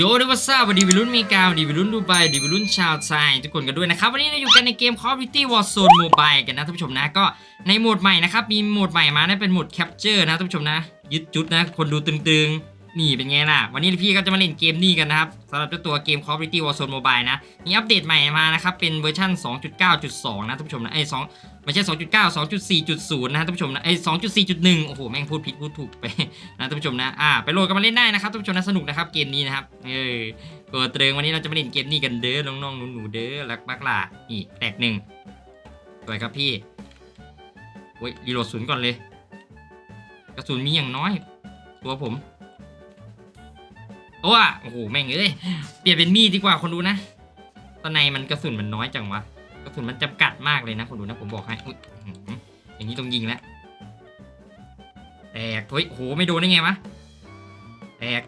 โยนวัสซาวันดีวิรุณอเมริกาวันดีวิรุณดูไบดีวิรุณชาวไทยทุกคนกันด้วยนะครับ วันนี้เราอยู่กันในเกม Call of Duty Warzone Mobile กันนะท่านผู้ชมนะก็ในโหมดใหม่นะครับ มีโหมดใหม่มานะเป็นโหมด Capture นะท่านผู้ชมนะ ยึดจุดนะ คนดูตึงๆ นี่เป็นไงล่ะ วันนี้พี่ก็จะมาเล่นเกมนี้กันนะครับสำหรับเจ้าตัวเกม Call of Duty Warzone Mobile นะ มีอัปเดตใหม่มานะครับ เป็นเวอร์ชัน2.9.2 นะท่านผู้ชมนะไอ้2ไม่ใช่ 2.9 2.4.0 นะท่านผู้ชมนะไอ้2.4.1 โอ้โห แม่งพูดผิดพูดถูกไปนะท่านผู้ชมนะอ่าไปโหลดกันมาเล่นได้นะครับท่านผู้ชมนะสนุกนะครับเกมนี้นะครับเออเปิดเตรงวันนี้เราจะมาเล่นเกมนี้กันเด้อน้องๆหนูๆเด้อรักบักหล่านี่แตกหนึ่งสวยครับพี่โอ้ยรีโหลดศูนย์ก่อนเลย กระสุนมีอย่างน้อย ตัวผม โอ้อะโอ้โหแม่งเอ้ยเปลี่ยนเป็นมีดดีกว่าคนดูนะตอนในมันกระสุนมันน้อยจังวะกระสุนมันจำกัดมากเลยนะคนดูนะผมบอกให้อุ๊ยอื้อหืออย่างนี้ต้องยิงแล้วแตกเฮ้ยโหไม่โดนได้ไงวะแตก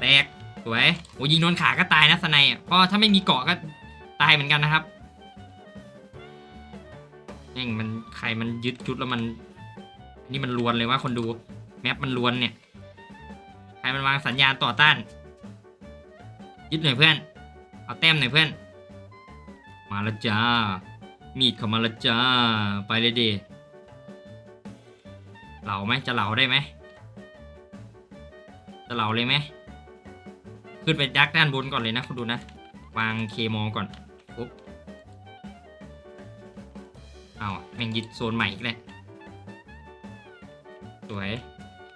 แตกสวยโอ้ยิงโดนขาก็ตายนะสไนเพราะถ้าไม่มีเกาะก็ตายเหมือนกันนะครับแม่งมันใครมันยึดจุดแล้วมัน นี่มันลวนเลยว่าคนดู แมปมันลวนเนี่ย ใครมันวางสัญญาณต่อต้าน ยึดหน่อยเพื่อน เอาแต้มหน่อยเพื่อน มาละจ้า มีดเข้ามาละจ้า ไปเลยเดเหลาไหมจะเหลาได้ไหม จะเหลาเลยไหม ขึ้นไปยักด้านบนก่อนเลยนะคุณดูนะ วางเคมอก่อนปุ๊บเอาวแม่งยึดโซนใหม่อีกแล้วสวย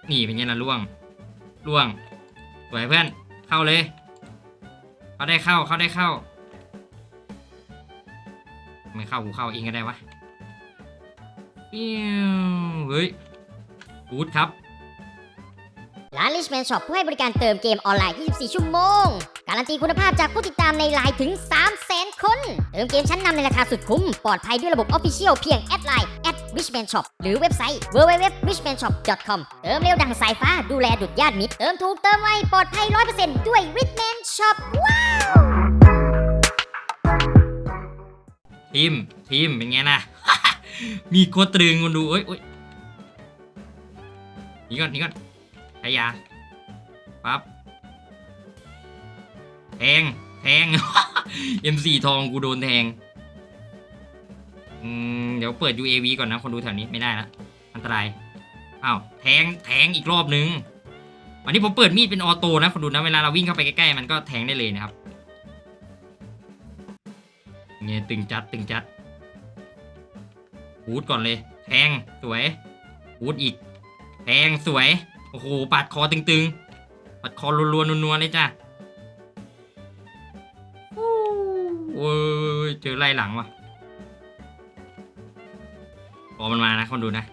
หนีเป็นไงล่ะล่วงล่วงสวยเพื่อนเข้าเลยเขาได้เข้าเขาได้เข้าไม่เข้ากูเข้าเองก็ได้วะเปี้ยวเฮ้ยบูทครับร้าน Richman Shop ผู้ให้บริการเติมเกมออนไลน์ 24 ชั่วโมง การันตีคุณภาพจากผู้ติดตามในไลน์ถึง 300,000 คน เติมเกมชั้นนำในราคาสุดคุ้ม ปลอดภัยด้วยระบบ Official เพียงแอดไลน์ @richman shop หรือเว็บไซต์ www.richmanshop.com เติมเร็วดังสายฟ้าดูแลดุดญาติมิตร เติมถูกเติมไวปลอดภัย 100%ด้วย Richman Shop ว้าวทีมทีมเป็นไงนะ มีโคตรตึงคนดูเอ้ยเอ้ยนี่ก่อนนี่ก่อนใช้ยาปั๊บแทงแทง M4 ทองกูโดนแทง อืมเดี๋ยวเปิด UAV ก่อนนะ คนดูแถวนี้ไม่ได้ละอันตรายอ้าวแทงแทงอีกรอบนึงวันนี้ผมเปิดมีดเป็นออโต้นะคนดูนะเวลาเราวิ่งเข้าไปใกล้ๆมันก็แทงได้เลยนะครับเงี้ยตึงจัดตึงจัดวูดก่อนเลย แทงสวยวูดอีก แทงสวยโอ้โหปาดคอตึงๆปาดคอรัวๆนัวๆเลยจ้ะโอ้ยเจอไล่หลังว่ะ อมันมานะคนดูนะ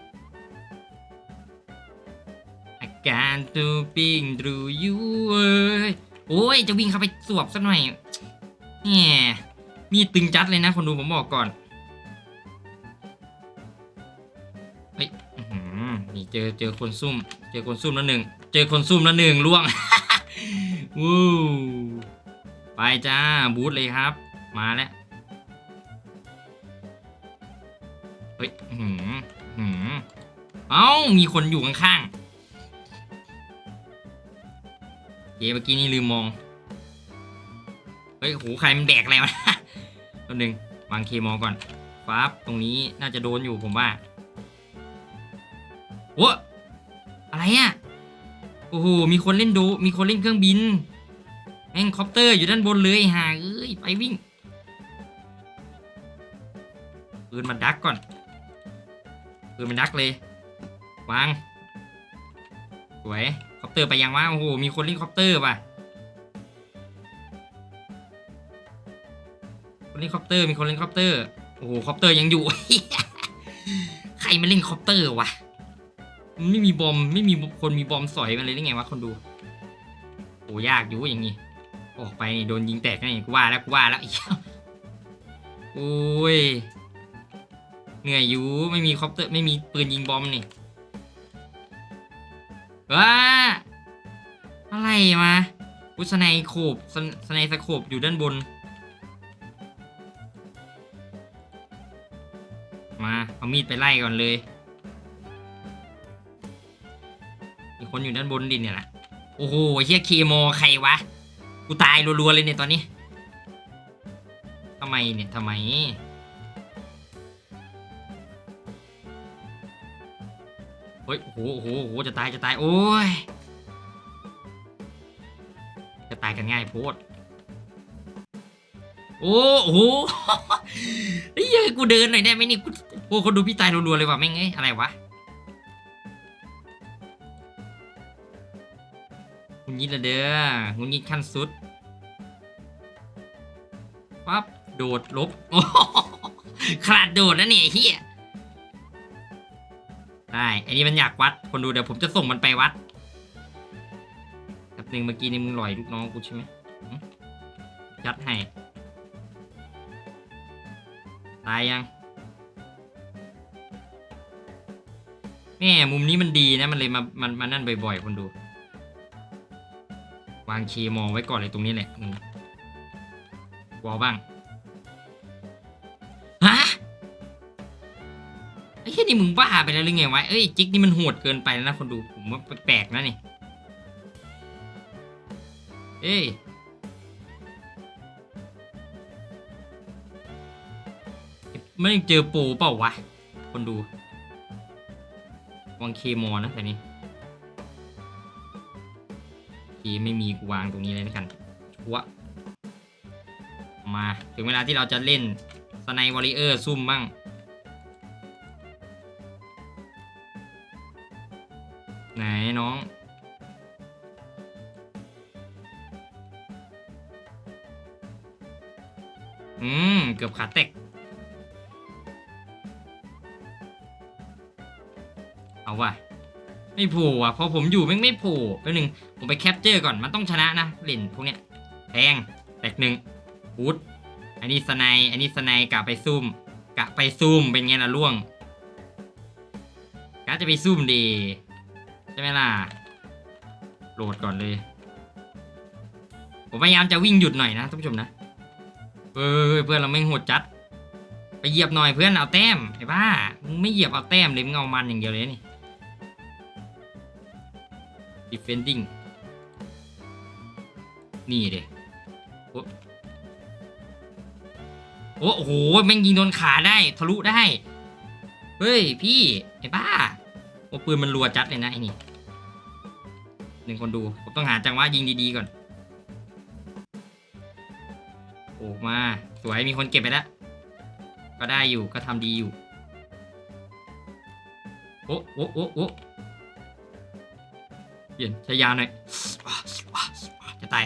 อาการตูปิ้งดูยูเอ้ยโอ้ยจะวิ่งเข้าไปสวบสักหน่อยแหมมีตึงจัดเลยนะคนดูผมบอกก่อนเฮ้ยนี่เจอเจอคนซุ่ม เจอคนซุ่มแล้วหนึ่ง เจอคนซุ่มแล้วหนึ่งล่วงวู้ไปจ้าบูธเลยครับ มาแล้ว เอ้า มีคนอยู่ข้างๆเย้เมื่อกี้นี่ลืมมอง เฮ้ยโหใครมันแบกอะไรวะตัวหนึ่งวางเคมอก่อนฟ้าบตรงนี้น่าจะโดนอยู่ผมว่าโอ้อะไรอะ โอ้โห มีคนเล่นโดมีคนเล่นเครื่องบิน แม่งคอปเตอร์อยู่ด้านบนเลยห่าเอ้ย ไปวิ่งปืนมาดักก่อนปืนมาดักเลย วาง สวย คอปเตอร์ไปยังวะโอ้โห มีคนเล่นคอปเตอร์ป่ะ คนเล่นคอปเตอร์ มีคนเล่นคอปเตอร์ โอ้โห คอปเตอร์ยังอยู่ ใครมาเล่นคอปเตอร์วะไม่มีบอม ไม่มีคนมีบอมสอยมันเลยได้ไงวะคนดู โอ้ยากอยู่อย่างงี้ ออกไปโดนยิงแตกนี่กูว่าแล้วกูว่าแล้วโอ้ย เหนื่อยอยู่ ไม่มีคอปเตอร์ ไม่มีปืนยิงบอมนี่ ว้าอะไรมาอุสไนโขบสไนสไนสโคบอยู่ด้านบน มาเอามีดไปไล่ก่อนเลย มีคนอยู่ด้านบนดินเนี่ยแหละโอ้โหเฮียเคโมใครวะ กูตายรัวๆเลยเนี่ยตอนนี้ทำไมเนี่ยทำไม เฮ้ยโอ้โหโอ้โหโอ้โหจะตายจะตายโอ้ยจะตายกันง่ายโพดโอ้โหเฮ้ยกูเดินหน่อยได้ไหมนี่กูโอ้คนดูพี่ตายรัวๆเลยว่ะแม่งเอ้ยอะไรวะงุนยิดละเด้องุนยิดขั้นสุดปั๊บโดดลบขนาดโดดนะเนี่ยเฮีย ได้ อันนี้มันอยากวัด คนดูเดี๋ยวผมจะส่งมันไปวัดแป๊บนึงเมื่อกี้นี่มึงลอยลูกน้องกูใช่ไหมยัดให้ ตายยังแม่มุมนี้มันดีนะ มันเลยมา มันมานั่นบ่อยๆ คนดู วางเคมองไว้ก่อนเลยตรงนี้แหละวอลบ้าง นี่มึงบ้าไปแล้วหรือไงวะ เอ้ยจิกนี่มันโหดเกินไปแล้วนะคนดูผมว่าแปลกๆนะนี่ เอ้ยไม่เจอปรเปล่าวะ คนดู วางเคมอนะแต่นี้เคไม่มีกวางตรงนี้เลยนะกันชัวมา ถึงเวลาที่เราจะเล่นสไนวอริเออร์ซุ่มบ้าง ไม่โผล่อะพอผมอยู่แม่งไม่โผล่แป๊บนึงผมไปแคปเจอร์ก่อนมันต้องชนะนะเล่นพวกเนี้ยแทงแตกหนึ่งพุดอันนี้สไนอันนี้สไนกะไปซุ่มกะไปซุ่มเป็นไงล่ะล่วงกะจะไปซุ่มดีใช่ไหมล่ะโหลดก่อนเลย ผมพยายามจะวิ่งหยุดหน่อยนะท่านผู้ชมนะเฮ้ยเพื่อนเราไม่โหดจัด ไปเหยียบหน่อยเพื่อนเอาแต้มไอ้บ้ามึงไม่เหยียบเอาแต้มเลยมึงเอามันอย่างเดียวเลยนี่ defending นี่เด็โอ้โอ้โห แม่งยิงโดนขาได้ทะลุได้ เฮ้ย พี่ ไอ้บ้า โอ้ปืนมันรัวจัดเลยนะไอ้นี่หนึ่งคนดู ผมต้องหาจังหวะยิงดีๆก่อน โอ้มา สวยมีคนเก็บไปแล้ว ก็ได้อยู่ก็ทำดีอยู่ โอ้โอ้โอ้โอ้ เปลี่ยนใช้ยาหน่อยจะตาย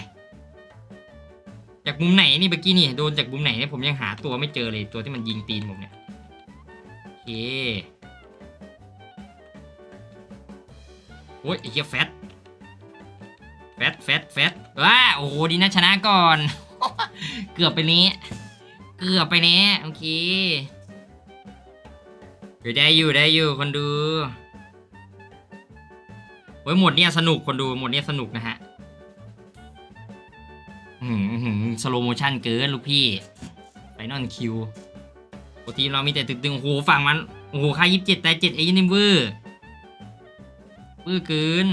จากมุมไหนนี่เมื่อกี้นี่โดนจากมุมไหนเนี่ยผมยังหาตัวไม่เจอเลยตัวที่มันยิงตีนผมเนี่ยโอเคโอ้ยไอ้เหี้ยแฟตแฟตแฟตแฟตว้าโอ้โหดีนะชนะก่อน เกือบไปนี้ เกือบไปนี้โอเคอยู่ได้อยู่ได้อยู่คนดู โอ้ยหมดเนี่ยสนุกคนดูหมดเนี่ยสนุกนะฮะสโลโมชั่นเกินลูกพี่ไฟนอลคิวปกติเรามีแต่ตึงๆโอ้โหฝั่งมัน โอ้โหค่ายี่สิบเจ็ดแต่เจ็ดไอ้นี่เวอร์เวอร์เกิน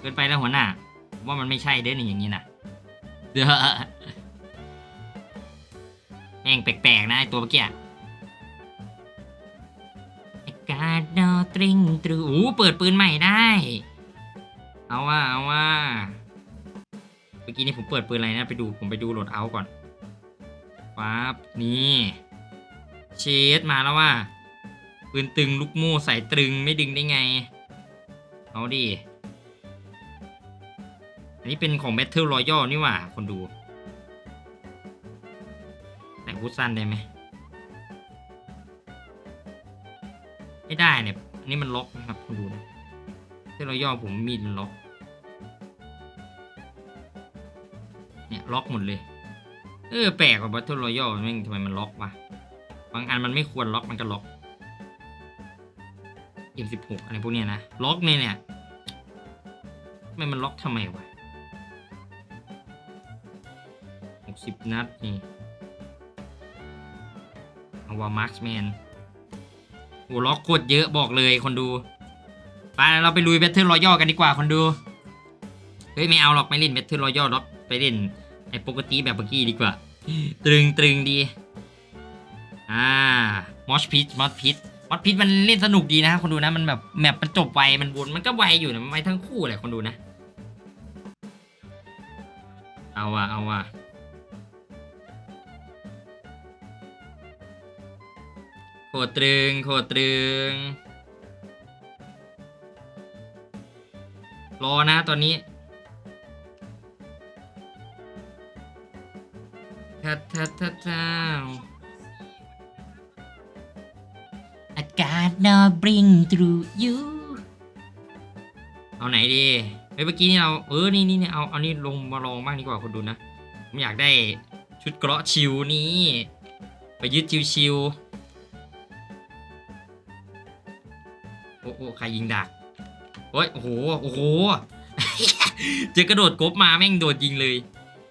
เกินไปแล้วหัวหน้า ว่ามันไม่ใช่เด้อนี่อย่างนี้นะเด้อแม่งแปลกๆนะไอตัวเมื่อกี้ กาศดอตริงตรูอู้เปิดปืนใหม่ได้ เอาว่าเอาว่า เมื่อกี้นี่ผมเปิดปืนอะไรนะ ไปดูผมไปดูโหลดเอาก่อนปั๊บนี่เชดมาแล้วว่าปืนตึงลูกโม่ใส่ตรึงไม่ดึงได้ไง เอาดิ อันนี้เป็นของ Battle Royale นี่หว่า คนดู แต่พูดสั้นได้ไหม ไม่ได้เนี่ย อันนี้มันล็อกนะครับคุณดูนะที่เราย่อผมมีดมันล็อก เนี่ยล็อกหมดเลย เออแปลกกว่า Battle Royale แม่งทำไมมันล็อกวะ บางอันมันไม่ควรล็อกมันก็ล็อก M16 อะไรพวกเนี้ยนะ ล็อกเนี่ยเนี่ยทำไมมันล็อกทำไมวะหกสิบนัดนี่เอาว่ามาร์คแมน โอ้ล็อกโคตรเยอะบอกเลยคนดู ไปเราไปลุยแบทเทิลรอยัลกันดีกว่าคนดู เฮ้ยไม่เอาหรอกไม่เล่นแบทเทิลรอยัลหรอกไปเล่นไอ้ปกติแบบเมื่อกี้ดีกว่า ตรึงตรึงดี อ่ามอชพิทมอชพิทมอชพิทมันเล่นสนุกดีนะคนดูนะ มันแบบแมปมันจบไวมันวนมันก็ไวอยู่นะมันไวทั้งคู่แหละคนดูนะ เอาว่ะเอาว่ะ โคตรตรึงโคตรตรึง รอนะตอนนี้ ทัดทัดทัดท้าว I got no bring through you เอาไหนดีเฮ้ยเมื่อกี้นี่เราเออนี่นี่นี่เอาเอานี่ลงมาลองบ้างดีกว่าคนดูนะผมอยากได้ชุดเกราะชิวนี้ไปยึดชิวชิว ใครยิงดักโอ้ยโอ้โหโอ้โหเจอกระโดดกบมาแม่งโดดยิงเลย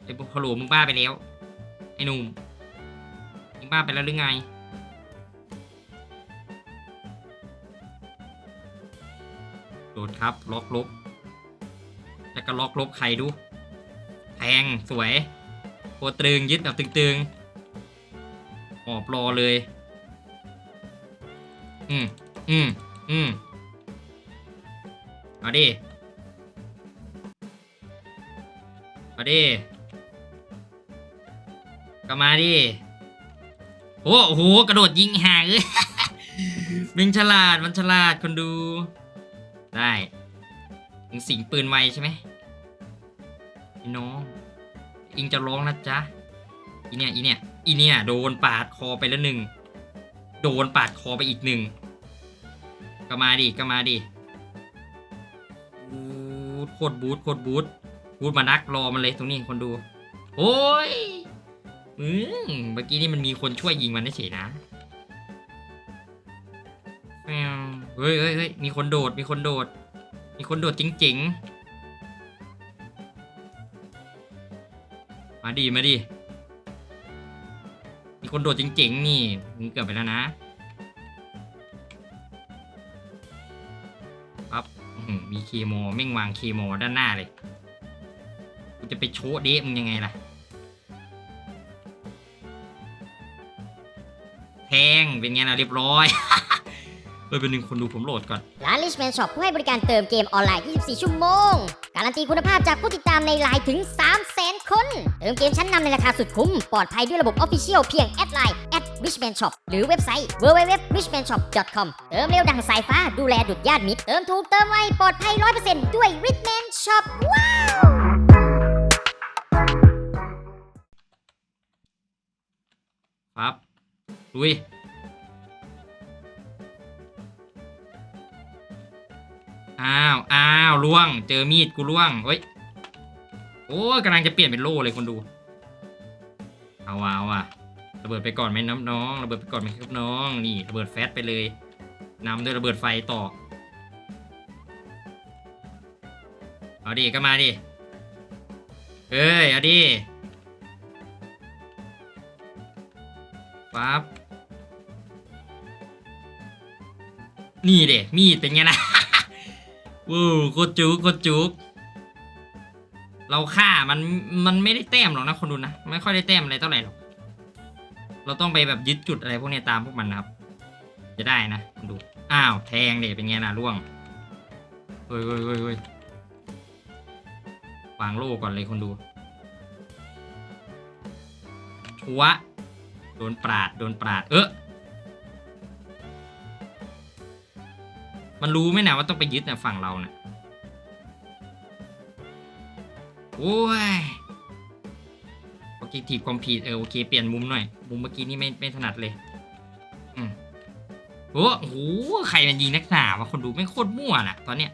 ไอ้พวกพะโหลมึงบ้าไปแล้วไอ้หนุ่มมึงบ้าไปแล้วหรือไงโดดครับล็อกลบแล้วก็ล็อกลบใครดูแทงสวยโคตรึงยึดแบบตึงๆหอบรอเลย อืมอืมอืม เอาดิ เอาดิ ก็มาดิโอ้โห กระโดดยิงห่างเลยมันฉลาด มันฉลาดคนดู ได้มึงสิงปืนไวใช่ไหมพี่น้องอิงจะร้องนะจ๊ะ อีเนี่ย อีเนี่ย อีเนี่ย โดนปาดคอไปแล้วหนึ่ง โดนปาดคอไปอีกหนึ่ง ก็มาดิ ก็มาดิ โคตรบูทโคตรบูทบูทมานักรอมันเลยตรงนี้คนดู โอ้ยอืมเมื่อกี้นี่มันมีคนช่วยยิงมันเฉยนะเฮ้ยเฮ้ยเฮ้ยมีคนโดดมีคนโดด มีคนโดดจริงๆมาดิมาดิมีคนโดดจริงๆนี่มึงเกือบไปแล้วนะ มีเคโมแม่งวางเคโมด้านหน้าเลย กูจะไปโชว์เดะมึงยังไงล่ะ แทงเป็นไงนะเรียบร้อย เออเป็นหนึ่งคนดูผมโหลดก่อน ร้าน Richman Shop ผู้ให้บริการเติมเกมออนไลน์ 24 ชั่วโมง การันตีคุณภาพจากผู้ติดตามในไลน์ถึง 300,000 คน เติมเกมชั้นนำในราคาสุดคุ้ม ปลอดภัยด้วยระบบ Official เพียงแอดไลน์ @richman shop หรือเว็บไซต์ www.richmanshop.com เติมเร็วดังสายฟ้าดูแลดุดญาติมิตร เติมถูกเติมไวปลอดภัย 100%ด้วย Richman Shop ว้าวปั๊บลุยอ้าวอ้าวล่วง เจอมีดกูล่วงเฮ้ยโอ้กำลังจะเปลี่ยนเป็นโล่เลยคนดู เอาว่ะเอาว่ะ ระเบิดไปก่อนไหมน้ำน้องระเบิดไปก่อนไหมครับน้อง นี่ระเบิดแฟตไปเลยนำด้วยระเบิดไฟต่อ เอาดิก็มาดิเอ้ยเอาดิปั๊บนี่เด็มีดเป็นไงนะวู้โคตรจุกโคตรจุกเราฆ่ามันมันไม่ได้แต้มหรอกนะคนดูนะ ไม่ค่อยได้แต้มอะไรเท่าไหร่หรอก เราต้องไปแบบยึดจุดอะไรพวกนี้ตามพวกมันนะครับ จะได้นะดูอ้าวแทงเด็เป็นไงนะล่วงเฮ้ยเฮ้ยเฮ้ยเฮ้ยวางโล่ก่อนเลยคนดูชัวโดนปราดโดนปราดเออมันรู้ไหมนะว่าต้องไปยึดนะฝั่งเรานะ่ะโอ้ย อเคทีบคอมพีดเออโอเคเปลี่ยนมุมหน่อย มุมเมื่อกี้นี่ไม่ไม่ถนัดเลย อืมโอ้โหใครมันยิงนักหนาวะคนดูไม่โคตรมั่วน่ะ ตอนเนี้ย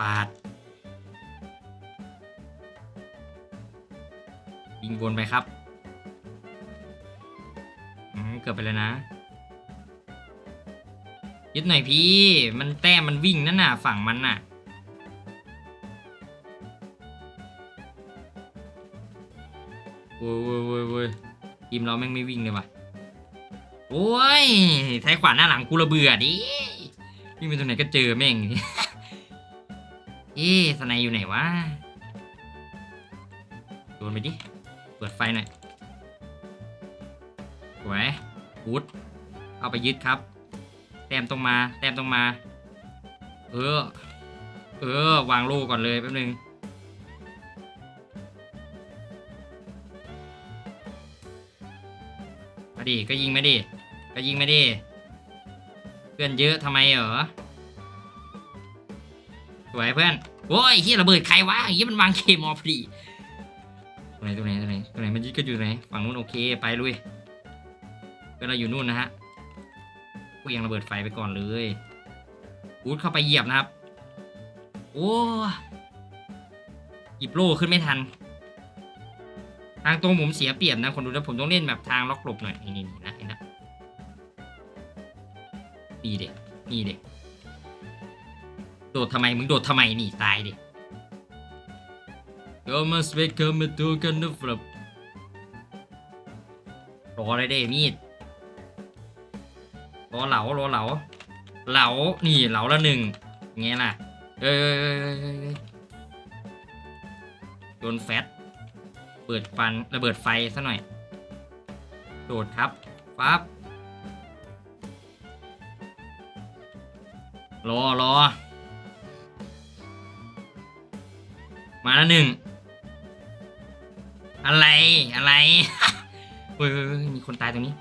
ปาดยิงวนไปครับอืมเกือบไปเลยนะยึดหน่อยพี่ มันแต้มมันวิ่งนั่นน่ะ ฝั่งมันน่ะ ทีมเราแม่งไม่วิ่งเลยว่ะ โอ้ยใช้ขวานหน้าหลังกูระเบื่อดิวิ่งไปตรงไหนก็เจอแม่ง เอ๊สไนอยู่ไหนวะ โดนไปดิ เปิดไฟหน่อยสวยบูทเอาไปยึดครับ แต้มตรงมา แต้มตรงมา เออ เออ วางโล่ก่อนเลยแป๊บนึง ดิก็ยิงไมาดิก็ยิงไมาดิเพื่อนเยอะทำไมเหรอสวยเพื่อนโอ้ยเฮียระเบิดใครวะเฮียมันวางเคมอพอดีตรงไหนตรงไหนตรงไหนตรงไหนมันยึดก็อยู่ไหนฝั่งนู้นโอเคไปลุยเพื่อนเราอยู่นู่นนะฮะกูยังระเบิดไฟไปก่อนเลยบูทเข้าไปเหยียบนะครับ โอ้หยิบโล่ขึ้นไม่ทัน ทางตรงผมเสียเปรียบนะคนดูแล้วผมต้องเล่นแบบทางล็อกหลบหน่อยนี่นี่นี่นะเห็นนะนี่เด็กนี่เด็กโดดทำไมมึงโดดทำไมนี่ตายดิก็มาสเปกเกอร์มาดูกันนะครับรอเลยเด้มีดรอเหลารอเหลาเหลานี่เหลาละหนึ่งไงล่ะเอ้ยเอ้ยเอ้ยเอ้ยเอ้ยเอ้ยโดนแฟต เปิดฟันระเบิดไฟซะหน่อย โดดครับปั๊บรอรอ มาแล้วหนึ่ง อะไร อะไรเฮ้ยเฮ้ยมีคนตายตรงนี้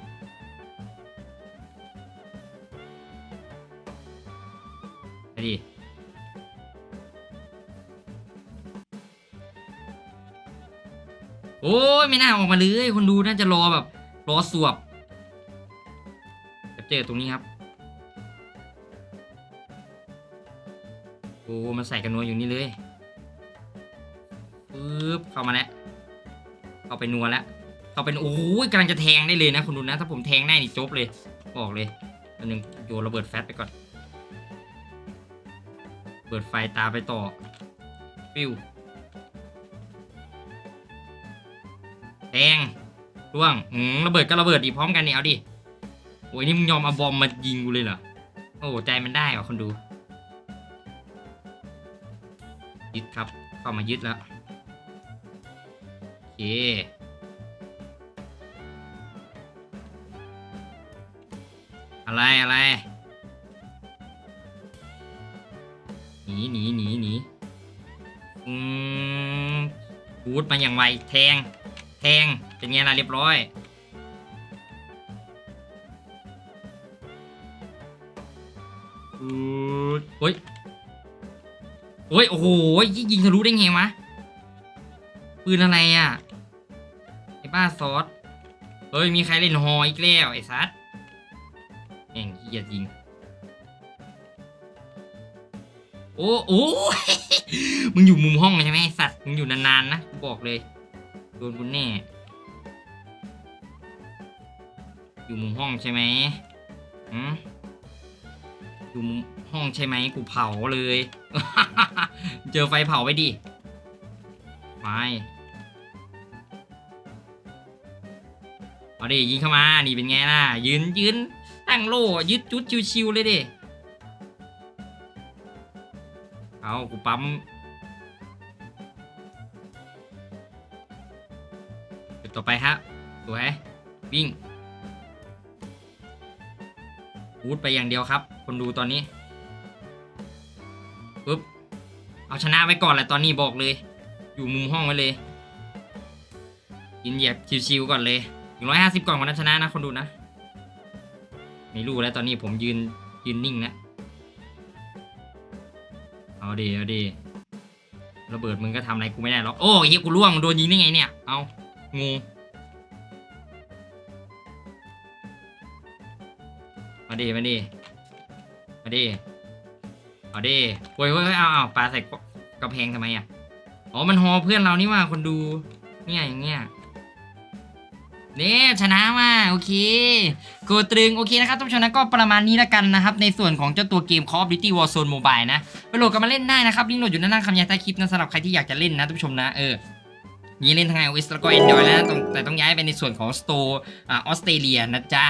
โอ้ยไม่น่าออกมาเลยคนดูน่าจะรอแบบ รอสวบเจอตรงนี้ครับโอ้มันใส่กันนัวอยู่นี่เลยปึ๊บเข้ามาแล้วเข้าไปนัวแล้วเข้าไปโอ้ยกำลังจะแทงได้เลยนะคุณดูนะ ถ้าผมแทงได้นี่จบเลย บอกเลยอันหนึ่งโยนระเบิดแฟตไปก่อนเปิดไฟตาไปต่อฟิว ร่วงอืมระเบิดก็ระเบิดดีพร้อมกันเนี่ยเอาดิโอ้ยนี่มึงยอมเอาบอมมายิงกูเลยเหรอโอ้ใจมันได้ว่ะคนดู ยึดครับเข้ามายึดแล้วโอเคอะไรอะไรหนีหนีหนีหนีอืมบูทมาอย่างไวแทง แทง เป็นไงล่ะเรียบร้อยอือเฮ้ยเฮ้ย โอ้โหยิงยิงทะลุได้ไงวะ ปืนอะไรอะ ไอ้บ้าซอส เฮ้ย มีใครเล่นฮออีกแล้ว ไอ้ซัดแม่งเกียดยิง โอ้โอ้มึงอยู่มุมห้องใช่ไหมไอ้สัตว์ มึงอยู่นานๆนะ กูบอกเลย โดนกูแน่ อยู่มุมห้องใช่ไหมอืมอยู่มุมห้องใช่ไหมกูเผาเลย เจอไฟเผาไปดิไฟเอาดิยิงเข้ามา นี่เป็นไงล่ะ ยืนยืนตั้งโล่ยึดจุดชิวๆเลยดิ เอากูปั๊มจุดต่อไปฮะสวยวิ่ง วูดไปอย่างเดียวครับ คนดูตอนนี้ปึ๊บเอาชนะไว้ก่อนแหละตอนนี้บอกเลย อยู่มุมห้องไว้เลยกินเหยียบชิวๆก่อนเลยถึงร้อยห้าสิบก่อนคนนั้นชนะนะคนดูนะไม่รู้แล้วตอนนี้ผมยืนยืนนิ่งนะเอาดีเอาดีระเบิดมึงก็ทำอะไรกูไม่ได้หรอกโอ้เฮียกูล่วงโดนยิงได้ไงเนี่ยเอางู มาดิมาดิมาดิเอาดิโว้ยเว้ยเว้ยเอาเอาปลาใส่กระแพงทำไมอะอ๋อมันฮอเพื่อนเรานี่ว่าคนดูเนี่ยอย่างเงี้ยเนี่ยชนะมาโอเคโกตรึงโอเคนะครับท่านผู้ชมนะก็ประมาณนี้ล้วกันนะครับ ในส่วนของเจ้าตัวเกม Call of Duty Warzone Mobile นะไปโหลดกันมาเล่นได้นะครับลิงก์โหลดอยู่ด้านล่างคำยายใต้คลิปนะสำหรับใครที่อยากจะเล่นนะท่านผู้ชมนะเออมีเล่นทาง iOS แล้วก็ Android แล้วนะแต่ต้องย้ายไปในส่วนของ Store ออสเตรเลียนะจ๊ะ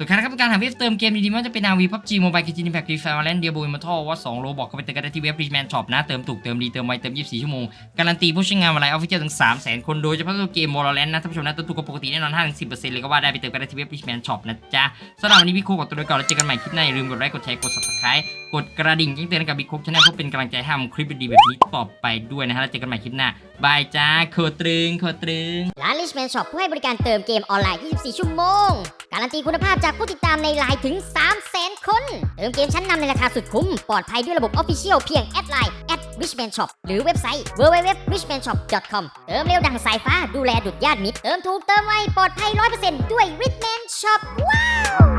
ส่วนใครนะครับต้องการหาเว็บเติมเกมดีๆไม่ว่าจะเป็น RV PUBG Mobile Genshin Impact Free Fire Valorant Diablo Immortal ว่า2โลบอกก็ไปเติมกันได้ที่เว็บ Richman Shop นะ เติมถูกเติมดีเติมไวเติม 24 ชั่วโมง การันตีผู้ใช้งานมาไลน์ออฟฟิเชียลถึง 300,000 คนโดยเฉพาะตัวเกม Valorant นะท่านผู้ชมนะตัวถูกกว่าปกติแน่นอน5-10%เลยก็ว่าได้ไปเติมกันได้ที่เว็บ Richman Shop นะจ๊ะสำหรับวันนี้พี่โคกขอตัวไปก่อนแล้วเจอกันใหม่คลิปหน้าอย่าลืมกดไลค์กดแชร์กด Subscribe กดกระดิ่งแจ้งเตือนกับบิ๊กโคกชาแนลเพื่อเป็นกำลังใจให้ทำคลิปดีๆแบบนี้ต่อไปด้วยนะฮะแล้วเจอกันใหม่คลิปหน้า บายจ้าโคตรึงโคตรึง ร้าน Richman Shop ผู้ให้บริการเติมเกมออนไลน์ 24 ชั่วโมง การันตีคุณภาพจากผู้ติดตามในไลน์ถึง 300,000 คน เติมเกมชั้นนำในราคาสุดคุ้ม ปลอดภัยด้วยระบบ Official เพียงแอดไลน์ @richman shop หรือเว็บไซต์ www.richmanshop.com เติมเร็วดังสายฟ้าดูแลดุดญาติมิตร เติมถูกเติมไวปลอดภัย 100%ด้วย Richman Shop ว้าว